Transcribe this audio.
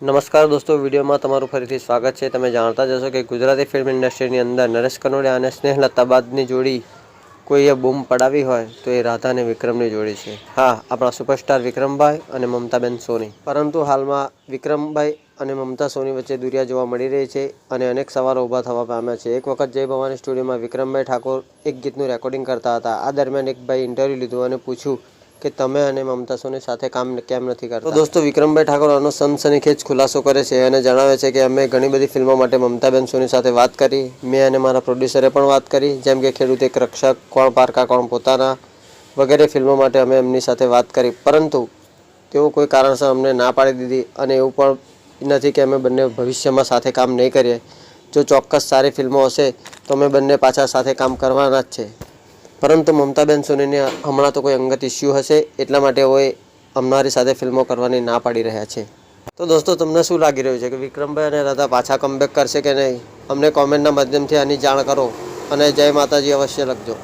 નમસ્કાર દોસ્તો, વિડીયોમાં તમારું ફરીથી સ્વાગત છે. તમે જાણતા જશો કે ગુજરાતી ફિલ્મ ઇન્ડસ્ટ્રીની અંદર નરેશ કનોડિયા અને સ્નેહલતા બાદની જોડી કોઈએ બૂમ પડાવી હોય તો એ રાધા અને વિક્રમની જોડી છે. હા, આપણા સુપરસ્ટાર વિક્રમભાઈ અને મમતાબેન સોની. પરંતુ હાલમાં વિક્રમભાઈ અને મમતા સોની વચ્ચે દુરિયા જોવા મળી રહી છે અને અનેક સવાલો ઊભા થવા પામ્યા છે. એક વખત જય ભવાની સ્ટુડિયોમાં વિક્રમભાઈ ઠાકોર એક ગીતનું રેકોર્ડિંગ કરતા હતા. આ દરમિયાન એક ભાઈ ઇન્ટરવ્યૂ લીધું અને પૂછ્યું કે તમે અને મમતા સોની સાથે કામ કેમ નથી કરતા? દોસ્તો વિક્રમભાઈ ઠાકોર આનો સનસનીખેજ ખુલાસો કરે છે અને જણાવે છે કે અમે ઘણી બધી ફિલ્મો માટે મમતાબેન સોની સાથે વાત કરી. મેં અને મારા પ્રોડ્યુસરે પણ વાત કરી, જેમ કે ખેડૂત એક રક્ષક, કોણ પારકા, કોણ પોતાના, વગેરે ફિલ્મો માટે અમે એમની સાથે વાત કરી. પરંતુ તેઓ કોઈ કારણસર અમને ના પાડી દીધી અને એવું પણ નથી કે અમે બંને ભવિષ્યમાં સાથે કામ નહીં કરીએ. જો ચોક્કસ સારી ફિલ્મો હશે, તો અમે બંને પાછા સાથે કામ કરવાના જ છે. પરંતુ મમતાબેન સોનીને હમણાં તો કોઈ અંગત ઇસ્યુ હશે એટલા માટે હોય અમારી સાથે ફિલ્મો કરવાની ના પાડી રહ્યા છે. તો દોસ્તો, તમને શું લાગી રહ્યું છે? કે વિક્રમભાઈ અને રાધા પાછા કમબેક કરશે કે નહીં? અમને કોમેન્ટના માધ્યમથી આની જાણ કરો અને જય માતાજી અવશ્ય લખજો.